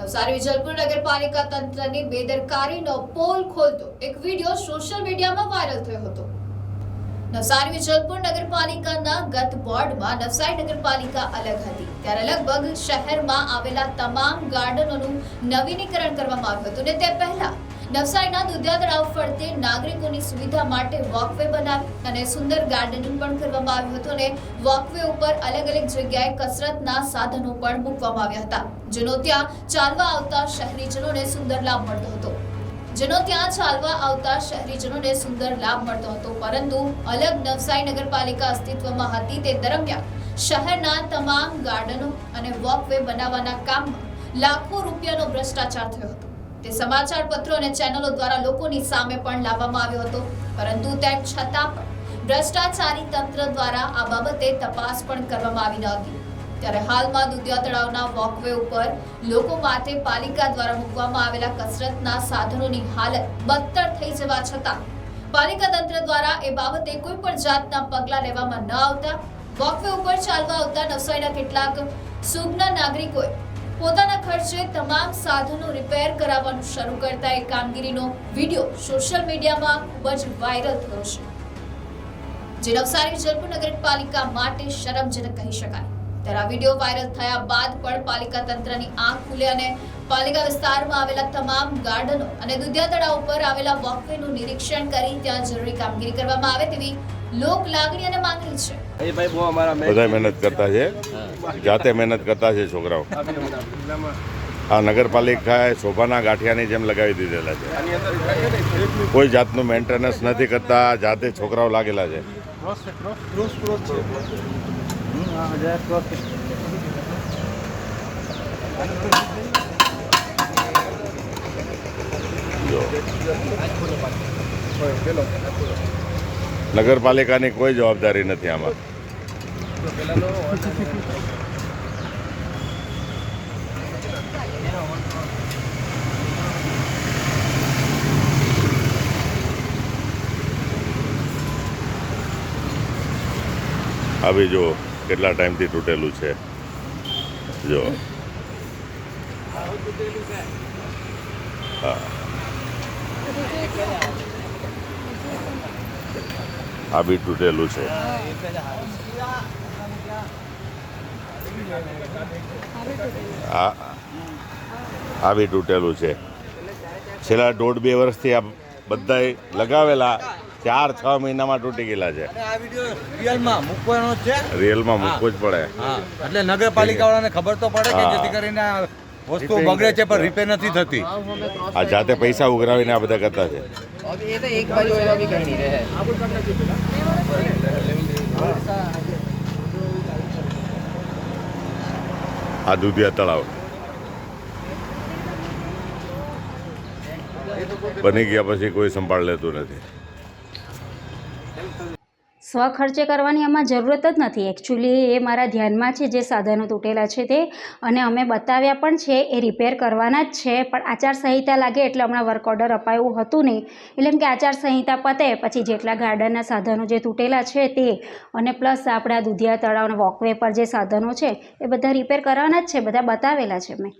નવસારી વિજલપુર નગરપાલિકા તંત્રની બેદરકારીનો પોલ ખોલતો એક વીડિયો સોશિયલ મીડિયામાં વાયરલ થયો હતો. નવસારી વિજલપુર નગરપાલિકાના ગત બોર્ડમાં નવસારી નગરપાલિકા અલગ હતી. ત્યારે લગભગ શહેરમાં આવેલા તમામ ગાર્ડનોનું નવીનીકરણ કરવામાં આવ્યું હતું ને તે પહેલા નવસારીના દુધિયા તળાવ ફરતે નાગરિકોની સુવિધા માટે વોકવે બનાવી અને સુંદર ગાર્ડનિંગ પણ કરવામાં આવ્યું હતું અને વોકવે ઉપર અલગ અલગ જગ્યાએ કસરતના સાધનો પણ મૂકવામાં આવ્યા હતા, જેનો ત્યાં ચાલવા આવતા શહેરીજનોને સુંદર લાભ મળતો હતો. જેનો ત્યાં ચાલવા આવતા શહેરીજનોને સુંદર લાભ મળતો હતો, પરંતુ અલગ નવસારી નગરપાલિકા અસ્તિત્વમાં હતી તે દરમિયાન શહેરના તમામ ગાર્ડનો અને વોકવે બનાવવાના કામમાં લાખો રૂપિયાનો ભ્રષ્ટાચાર થયો હતો. તે સમાચાર પત્રો અને ચેનલો દ્વારા લોકોની સામે પણ લાવવામાં આવ્યો હતો. પરંતુ તેમ છતાં પણ ભ્રષ્ટાચારી તંત્ર દ્વારા આ બાબતે તપાસ પણ કરવામાં આવી ન હતી. ત્યારે હાલમાં દુધિયા તળાવના વોકવે ઉપર લોકો માટે પાલિકા દ્વારા મૂકવામાં આવેલા કસરતના સાધનોની હાલત બદતર થઈ જવા છતાં પાલિકા તંત્ર દ્વારા એ બાબતે કોઈ પણ જાતના પગલાં લેવામાં ન આવતા. વોકવે ઉપર ચાલવા આવતા નવસારીના કેટલાક સુજ્ઞ નાગરિકોએ પોતાના ખર્ચે તમામ સાધનો રિપેર કરાવવાનું શરૂ કરતા એ કામગીરીનો વીડિયો સોશિયલ મીડિયામાં ખૂબ જ વાયરલ થયો છે. જે નવસારી વિજલપુર નગરપાલિકા માટે શરમજનક કહી શકાય. ત્યારે આ વીડિયો વાયરલ થયા બાદ પણ પાલિકા તંત્રની આંખ ખુલે અને પાલિકા વિસ્તારમાં આવેલા તમામ ગાર્ડનો અને દુધિયા તળાવ ઉપર આવેલા વોકવેનું નિરીક્ષણ કરી ત્યાં જરૂરી કામગીરી કરવામાં આવે તેવી લોક લાગણી અને માંગણી છે. એ ભાઈ બહુ અમારા બધા મહેનત કરતા છે. જાતે મહેનત કરતા છે છોકરાઓ. આ નગરપાલિકાએ શોભાના ગાંઠિયાની જેમ લગાવી દીધેલા છે. કોઈ જાતનું મેન્ટેનન્સ નથી કરતા, જાતે છોકરાઓ લાગેલા છે. નગરપાલિકાની કોઈ જવાબદારી નથી આમાં. આ બી જો કેટલા ટાઈમથી તૂટેલું છે. જો. હા. આ બી તૂટેલું છે. આ બી તૂટેલું છે. છેલ્લા દોઢ બે વર્ષથી આ બધાય લગાવેલા ચાર છ મહિનામાં તૂટી ગયેલા છે. આ વીડિયો રિયલમાં મૂકવાનો જ પડે. એટલે નગરપાલિકા વાળાને ખબર તો પડે જેથી કરીને વસ્તુ બગડે છે પણ રિપેર નથી થતી. આ જાતે પૈસા ઉઘરાવીને આ બધા કરતા છે. આ દુધિયા તળાવ. બની ગયા પછી કોઈ સંભાળ લેતું નથી. સ્વખર્ચે કરવાની આમાં જરૂરત જ નથી. એકચ્યુઅલી એ મારા ધ્યાનમાં છે, જે સાધનો તૂટેલા છે તે. અને અમે બતાવ્યા પણ છે, એ રિપેર કરવાના જ છે. પણ આચારસંહિતા લાગે એટલે હમણાં વર્ક ઓર્ડર અપાયું હતું નહીં. એટલે એમ કે આચારસંહિતા પતે, પછી જેટલા ગાર્ડનના સાધનો જે તૂટેલા છે તે. અને પ્લસ આપણા દુધિયા તળાવ અને વોકવે પર જે સાધનો છે, એ બધા રિપેર કરવાના જ છે, બધા બતાવેલા છે મેં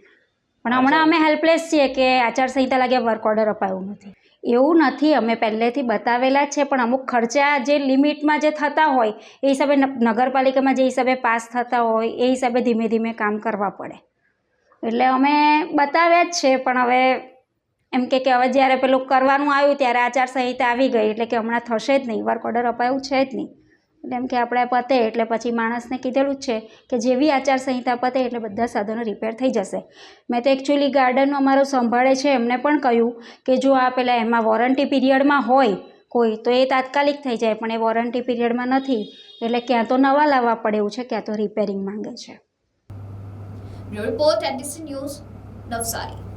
પણ હમણાં અમે હેલ્પલેસ છીએ કે આચારસંહિતા લાગે વર્ક ઓર્ડર અપાયું નથી. એવું નથી, અમે પહેલેથી બતાવેલા છે, પણ અમુક ખર્ચા જે લિમિટમાં જે થતા હોય, એ હિસાબે નગરપાલિકામાં જે હિસાબે પાસ થતા હોય, એ હિસાબે ધીમે ધીમે કામ કરવા પડે. એટલે અમે બતાવ્યા જ છે, પણ હવે એમ કે કે હવે જ્યારે પેલું કરવાનું આવ્યું, ત્યારે આચારસંહિતા આવી ગઈ, એટલે કે હમણાં થશે જ નહીં વર્ક ઓર્ડર અપાયું છે જ નહીં. એમ કે આપણે પતે એટલે પછી માણસને કીધેલું જ છે કે જેવી આચારસંહિતા પતે એટલે બધા સાધનો રિપેર થઈ જશે. મેં તો એકચ્યુઅલી ગાર્ડનનો અમારો સંભાળે છે, એમને પણ કહ્યું કે જો આ પેલા એમાં વોરંટી પીરિયડમાં હોય કોઈ, તો એ તાત્કાલિક થઈ જાય, પણ એ વોરંટી પીરિયડમાં નથી. એટલે ક્યાં તો નવા લાવવા પડે એવું છે, ક્યાં તો રિપેરિંગ માંગે છે. Report NDC news Navsari